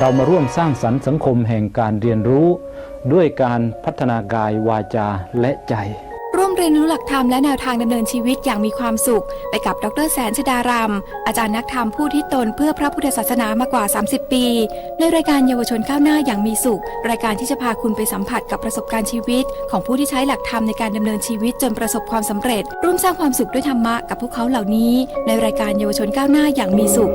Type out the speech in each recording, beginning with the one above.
เรามาร่วมสร้างสรรค์สังคมแห่งการเรียนรู้ ด้วยการพัฒนากายวาจาและใจ ร่วมเรียนรู้หลักธรรมและแนวทางดำเนินชีวิตอย่างมีความสุข ไปกับดรแสนชดารามอาจารย์นักธรรมผู้ที่ตนเพื่อพระพุทธศาสนามากว่า 30 ปี ในรายการเยาวชนก้าวหน้าอย่างมีสุข รายการที่จะพาคุณไปสัมผัสกับประสบการณ์ชีวิต ของผู้ที่ใช้หลักธรรมในการดำเนินชีวิตจนประสบความสำเร็จ ร่วมสร้างความสุขด้วยธรรมะกับพวกเขาเหล่านี้ ในรายการเยาวชนก้าวหน้าอย่างมีสุข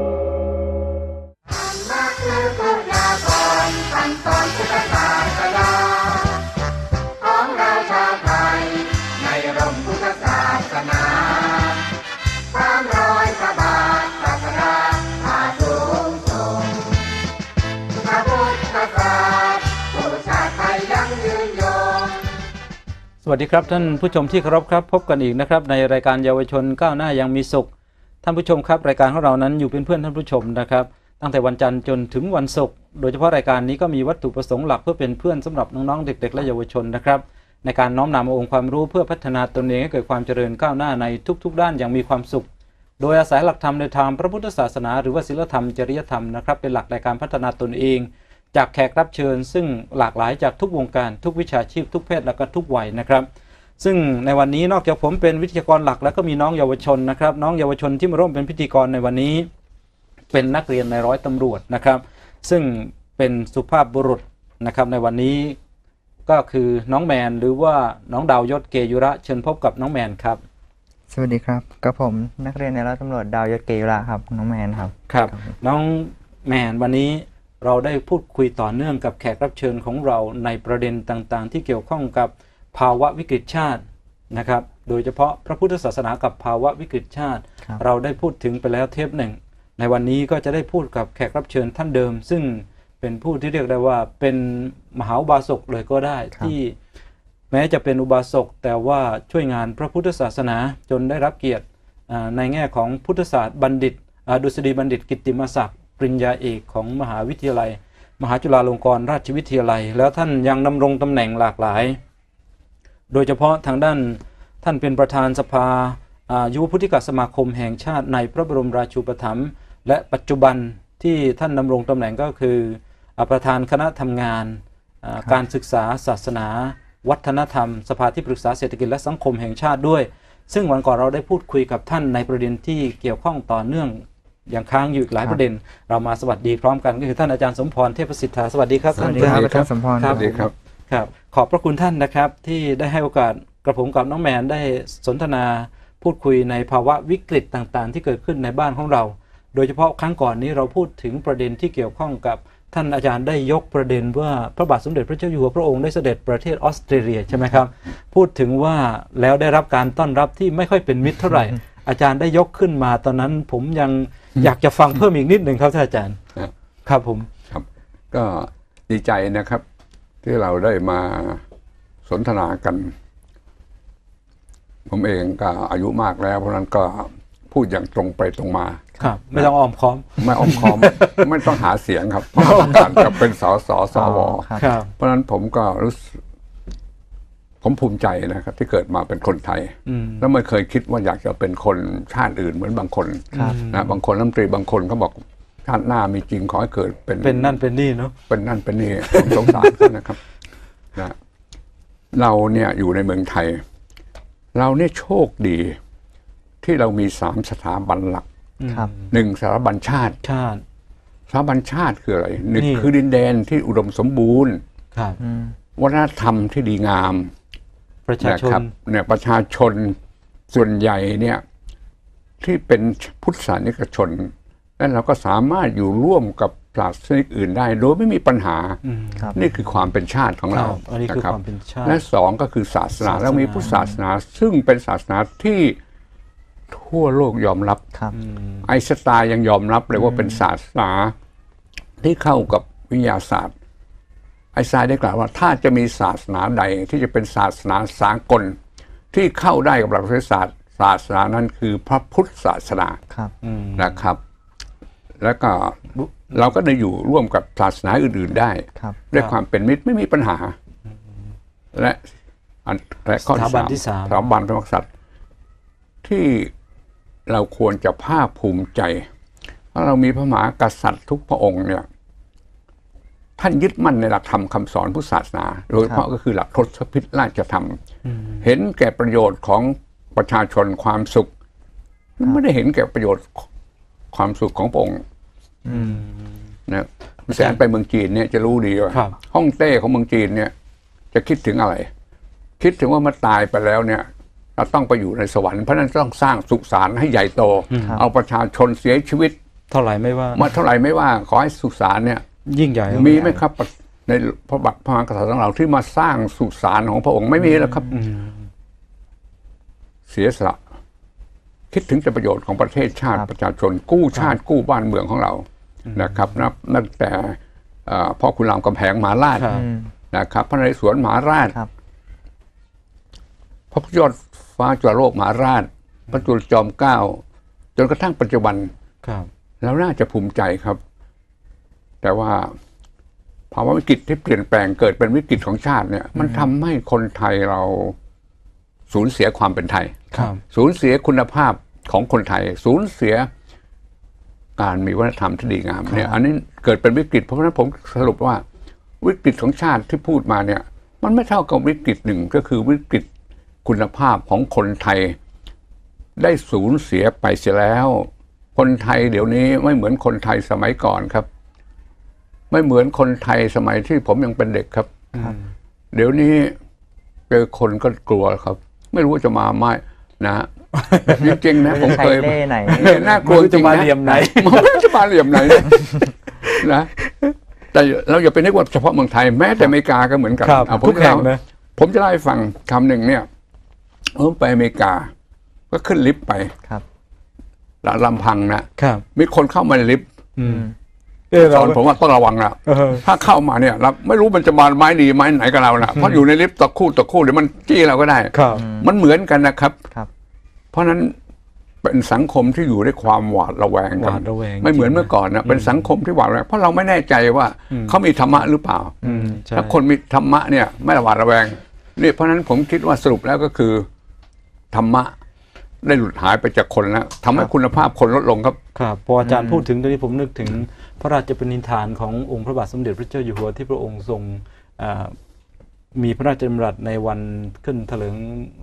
วัสดีครับท่านผู้ชมที่เคารพครับ พบกันอีกนะครับในรายการเยาวชนก้าวหน้ายังมีสุข ท่านผู้ชมครับ รายการของเรานั้นอยู่เป็นเพื่อนท่านผู้ชมนะครับ ตั้งแต่วันจันทร์จนถึงวันศุกร์โดยเฉพาะรายการนี้ก็มีวัตถุประสงค์หลักเพื่อเป็นเพื่อนสำหรับน้องๆเด็ก ๆ และเยาวชนนะครับในการน้อมนำอาองค์ความรู้เพื่อพัฒนาตนเองให้เกิดความเจริญก้าวหน้าในทุก ๆ ด้านอย่างมีความสุข โดยอาศัยหลักธรรมในทางพระพุทธศาสนา หรือว่าศีลธรรมจริยธรรมนะครับเป็นหลักในการพัฒนาตนเอง จากแขกรับเชิญ ซึ่งหลากหลายจากทุกวงการทุกวิชาชีพ ทุกเพศและก็ทุกวัยนะครับ ซึ่งในวันนี้นอกจากผมเป็นวิทยากรหลักแล้วก็มีน้องเยาวชนนะครับ น้องเยาวชนที่มาร่วมเป็นพิธีกรในวันนี้ เป็นนักเรียนในร้อยตำรวจนะครับ ซึ่งเป็นสุภาพบุรุษนะครับในวันนี้ก็คือน้องแมนหรือว่าน้องดาวยศเกยุระเชิญพบกับน้องแมนครับ สวัสดีครับกับผมนักเรียนในร้อยตำรวจดาวยศเกยุระครับน้องแมนครับครับ น้องแมนวันนี้ เราได้พูดคุยต่อเนื่องกับแขกรับเชิญของเราในประเด็นต่างๆ ที่เกี่ยวข้องกับภาวะวิกฤตชาตินะครับ โดยเฉพาะพระพุทธศาสนากับภาวะวิกฤตชาติครับเราได้พูดถึงไปแล้วเทปหนึ่ง ในวันนี้ก็จะได้พูดกับแขกรับเชิญท่านเดิม ซึ่งเป็นผู้ที่เรียกได้ว่าเป็นมหาอุบาสกเลยก็ได้ที่แม้จะเป็นอุบาสกแต่ว่าช่วยงานพระพุทธศาสนาจนได้รับเกียรติอ่าในแง่ของพุทธศาสตร์บัณฑิตอ่าดุษฎีบัณฑิตกิตติมศักดิ์ ปริญญาเอกของมหาวิทยาลัย มหาจุฬาลงกรณราชวิทยาลัย แล้วท่านยังดำรงตำแหน่งหลากหลาย โดยเฉพาะทางด้านท่านเป็นประธานสภาอ่ายุวพุทธิกสมาคมแห่งชาติในพระบรมราชูปถัมภ์และปัจจุบันที่ท่านดำรงตำแหน่งก็คืออ่าประธานคณะทำงานอ่าการศึกษาศาสนา วัฒนธรรม สภาที่ปรึกษาเศรษฐกิจและสังคมแห่งชาติด้วย ซึ่งวันก่อนเราได้พูดคุยกับท่านในประเด็นที่เกี่ยวข้องต่อเนื่องอ ย่างค้างอยู่อีกหลายประเด็น เรามาสวัสดีพร้อมกันก็คือท่านอาจารย์สมพรเทพสิทธาสวัสดีครับสวัสดีท่านครับคอาจารย์สมพรครับสวัสดีครับครับ ขอบพระคุณท่านนะครับที่ได้ให้โอกาสกระผมกับน้องแมนได้สนทนาพูดคุยในภาวะวิกฤตต่างๆ ที่เกิดขึ้นในบ้านของเรา โดยเฉพาะครั้งก่อนนี้เราพูดถึงประเด็นที่เกี่ยวข้องกับท่านอาจารย์ได้ยกประเด็นว่าพระบาทสมเด็จพระเจ้าอยู่หัวพระองค์ได้เสด็จประเทศออสเตรเลียใช่ไหมครับ พูดถึงว่าแล้วได้รับการต้อนรับที่ไม่ค่อยเป็นมิตรเท่าไหร่ อาจารย์ได้ยกขึ้นมาตอนนั้นผมยังอยากจะฟังเพิ่มอีกนิดหนึ่งครับท่านอาจารย์ครับครับผมครับ ก็ดีใจนะครับ ที่เราได้มาสนทนากัน ผมเองก็อายุมากแล้ว เพราะฉะนั้นก็พูดอย่างตรงไปตรงมา ครับ ไม่ต้องอ้อมค้อม ไม่อ้อมค้อม ไม่ต้องหาเสียงครับ เพราะต้องการจะเป็นสสสวครับครับเพราะฉะนั้นผมก็รู้สึก ผมภูมิใจนะครับ ที่เกิดมาเป็นคนไทยอืมแล้วไม่เคยคิดว่าอยากจะเป็นคนชาติอื่นเหมือนบางคนครับนะบางคนรัฐมนตรีบางคนเขาบอกชาติหน้ามีจริงขอให้เกิดเป็นเป็นนั่นเป็นนี่เนาะเป็นนั่นเป็นนี่ผมสงสารเขานะครับนะเราเนี่ยอยู่ในเมืองไทย เราเนี่ยโชคดี ที่เรามีสามสถาบันหลักครับหนึ่งสถาบันชาติชาติสถาบันชาติคืออะไรหนึ่งนี่คือดินแดนที่อุดมสมบูรณ์ครับอืมวัฒนธรรมที่ดีงาม ประชานะชคนรับเนี่ยประชาชนส่วนใหญ่เนี่ยที่เป็นพุทธศาสนิกชนและเราก็สามารถอยู่ร่วมกับศาสนิกอื่นได้ โดยไม่มีปัญหาอืมครับนี่คือความเป็นชาติของคเรารับอันนี้คือรับความเป็นชาติและสองก็คือศาสนาศาสนาแล้วมีพุทธศาสนา ซึ่งเป็นศาสนาที่ทั่วโลกยอมรับครับอืมไอน์สไตล์ยังยอมรับเลยว่าเป็นศาสนาที่เข้ากับวิทยาศาสตร์ ไอน์สไตล์ได้กล่าวว่าถ้าจะมีศาสนาใดที่จะเป็นศาสนาสากล ที่เข้าได้กับหลักวิทยาศาสตร์ศาสนานั้นคือพระพุทธศาสนาครับอืมนะครับ แล้วก็เราก็ได้อยู่ร่วมกับศาสนาอื่น ๆ ได้ครับด้วยความเป็นมิตรไม่มีปัญหา และอันและข้อสถาบันที่สามสถาบันพระมหากษัตริย์ที่เราควรจะภาคภูมิใจ เพราะเรามีพระมหากษัตริย์ทุกพระองค์เนี่ย ท่านยึดมั่นในหลักธรรมคำสอนพุทธศาสนา โดยเฉพาะก็คือหลักทศพิธราชธรรม เห็นแก่ประโยชน์ของประชาชนความสุข ไม่ได้เห็นแก่ประโยชน์ความสุขของพระองค์อืมนะแสนไปเมืองจีนเนี่ยจะรู้ดีว่าครับห้องเต้ของเมืองจีนเนี่ย จะคิดถึงอะไร คิดถึงว่ามันตายไปแล้วเนี่ยเราต้องไปอยู่ในสวรรค์เพราะฉะนั้นต้องสร้างสุสานให้ใหญ่โต เอาประชาชนเสียชีวิต เท่าไหร่ไม่ว่ามาเท่าไหร่ไม่ว่า ขอให้สุสานเนี่ย ยิ่งใหญ่มีไหมครับ ในพระบัตรพระมหากษัตริย์ของเราที่มาสร้างสุสานของพระองค์ไม่มีแล้วครับอืมเสียสละคิดถึงแต่ประโยชน์ของประเทศชาติครับประชาชน กู้ชาติกู้บ้านเมืองของเรานะครับนับตั้งแต่เอ่อพ่อคุณรามกำแพงมหาราชครับอืมนะครับ พระนเรศวรมหาราชครับพระพุทธยอดฟ้าจุฬาโลกมหาราช พระจุลจอมเกล้าจนกระทั่งปัจจุบันครับเราน่าจะภูมิใจครับ แต่ว่าภาวะวิกฤตที่เปลี่ยนแปลงเกิดเป็นวิกฤตของชาติเนี่ย มันทำให้คนไทยเราสูญเสียความเป็นไทยครับสูญเสียคุณภาพของคนไทย สูญเสียการมีวัฒนธรรมที่ดีงามเนี่ย อันนี้เกิดเป็นวิกฤตเพราะฉะนั้นผมสรุปว่าวิกฤตของชาติที่พูดมาเนี่ย มันไม่เท่ากับวิกฤตหนึ่งก็คือวิกฤตคุณภาพของคนไทย ได้สูญเสียไปเสียแล้ว คนไทยเดี๋ยวนี้ไม่เหมือนคนไทยสมัยก่อนครับ ไม่เหมือนคนไทยสมัยที่ผมยังเป็นเด็กครับครับเดี๋ยวนี้เจอคนก็กลัวครับ ไม่รู้ว่าจะมาไหมนะจริงๆนะผมใครเคยเล่ไหนเนี่ยน่ากลัวจริงจะมานะเหลี่ยมไหนมันไม่รู้จะมาเหลี่ยมไหนนะนะแต่เราอย่าไปนึกว่าเฉพาะเมืองไทยแม้แต่อเมริกาก็เหมือนกันครับอะผมทุกแห่งจะนะผมจะเล่าให้ฟังคำหนึ่งเนี่ยผมไปอเมริกา ก็ขึ้นลิฟต์ไปครับลำพังนะครับ มีคนเข้ามาในลิฟต์อืมเออ สเราอนผมว่าต้องระวังนะเออถ้าเข้ามาเนี่ยเราไม่รู้มันจะมาไม้ดีไม้ไหนกับเรานะเพราะอยู่ในลิฟต์ตะคู่ตะคู่เดี๋ยวมันจี้เราก็ได้ครับมันเหมือนกันนะครับครับเพราะฉะนั้นเป็นสังคมที่อยู่ด้วยความหวาดระแวงหกันวาดระแวงไม่เหมือนจริงๆเมื่อก่อนนะเป็นสังคมที่หวาดระแวงเพราะเราไม่แน่ใจว่าอืมเขามีธรรมะหรือเปล่าอืมใช่ถ้าคนมีธรรมะเนี่ยไม่หวาดระแวงนี่เพราะฉะนั้นผมคิดว่าสรุปแล้วก็คือธรรมะ ได้หลุดหายไปจากคนแล้วทำให้คุณภาพคนลดลงครับ ครับพออาจารย์พูดถึงตรงนี้ผมนึกถึงพระราชปณิธานขององค์พระบาทสมเด็จพระเจ้าอยู่หัวที่พระองค์ทรงอ่า มีพระราชดำรัสในวันขึ้นเถลิง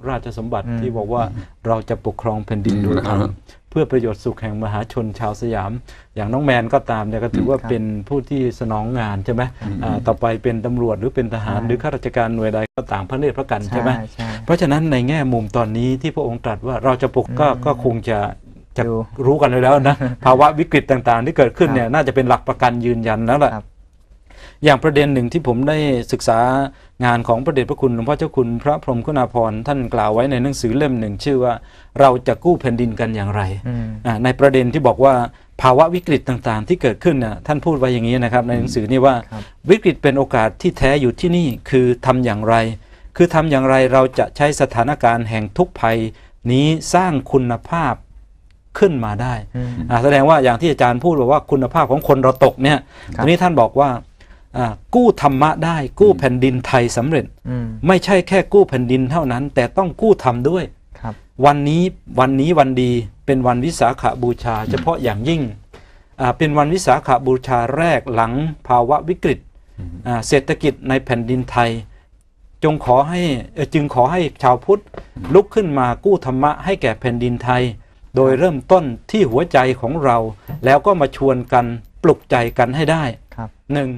ราชสมบัติอืมที่บอกว่าเราจะปกครองแผ่นดินโดยธรรมอืมเพื่อประโยชน์สุขแห่งมหาชนชาวสยาม อย่างน้องแมนก็ตามเนี่ยก็ถือว่าครับเป็นผู้ที่สนองงานใช่ไหมอ่าต่อไปเป็นตำรวจหรือเป็นทหารใช่หรือข้าราชการหน่วยใดก็ต่างพระเนตรพระกันใช่ไหมใช่เพราะฉะนั้นในแง่มุมตอนนี้ที่พระองค์ตรัสว่าเราจะปกก็ก็คงจะจะดูรู้กันเลยแล้วนะภาวะวิกฤตต่างๆ ที่เกิดขึ้นเนี่ยน่าจะเป็นหลักประกันยืนยันแล้วแหละครับ อย่างประเด็นหนึ่งที่ผมได้ศึกษางานของพระเดชพระคุณหลวงพ่อเจ้าคุณพระพรหมคุณาภรณ์ท่านกล่าวไว้ในหนังสือเล่มหนึ่ง ชื่อว่าเราจะกู้แผ่นดินกันอย่างไรอืมอ่าในประเด็นที่บอกว่าภาวะวิกฤตต่างๆ ที่เกิดขึ้นน่ะท่านพูดไว้อย่างนี้นะครับ ในหนังสือนี้ว่าครับวิกฤตเป็นโอกาสที่แท้อยู่ที่นี่คือทำอย่างไร คือทำอย่างไรเราจะใช้สถานการณ์แห่งทุกภัยนี้สร้างคุณภาพขึ้นมาได้อืมอ่าแสดงว่าอย่างที่อาจารย์พูดบอกว่าคุณภาพของคนเราตกเนี่ยครับทีนี้ท่านบอกว่าอ่า กู้ธรรมะได้กู้แผ่นดินไทยสำเร็จอืมไม่ใช่แค่กู้แผ่นดินเท่านั้น แต่ต้องกู้ธรรมด้วยครับวันนี้วันนี้วันดีเป็นวันวิสาขบูชา เฉพาะอย่างยิ่งอ่าเป็นวันวิสาขบูชาแรกหลังภาวะวิกฤตอ่าเศรษฐกิจในแผ่นดินไทย จงขอให้เอ่อจึงขอให้ชาวพุทธลุกขึ้นมากู้ธรรมะให้แก่แผ่นดินไทย โดยเริ่มต้นที่หัวใจของเรา แล้วก็มาชวนกันปลุกใจกันให้ได้ครับหนึ่ง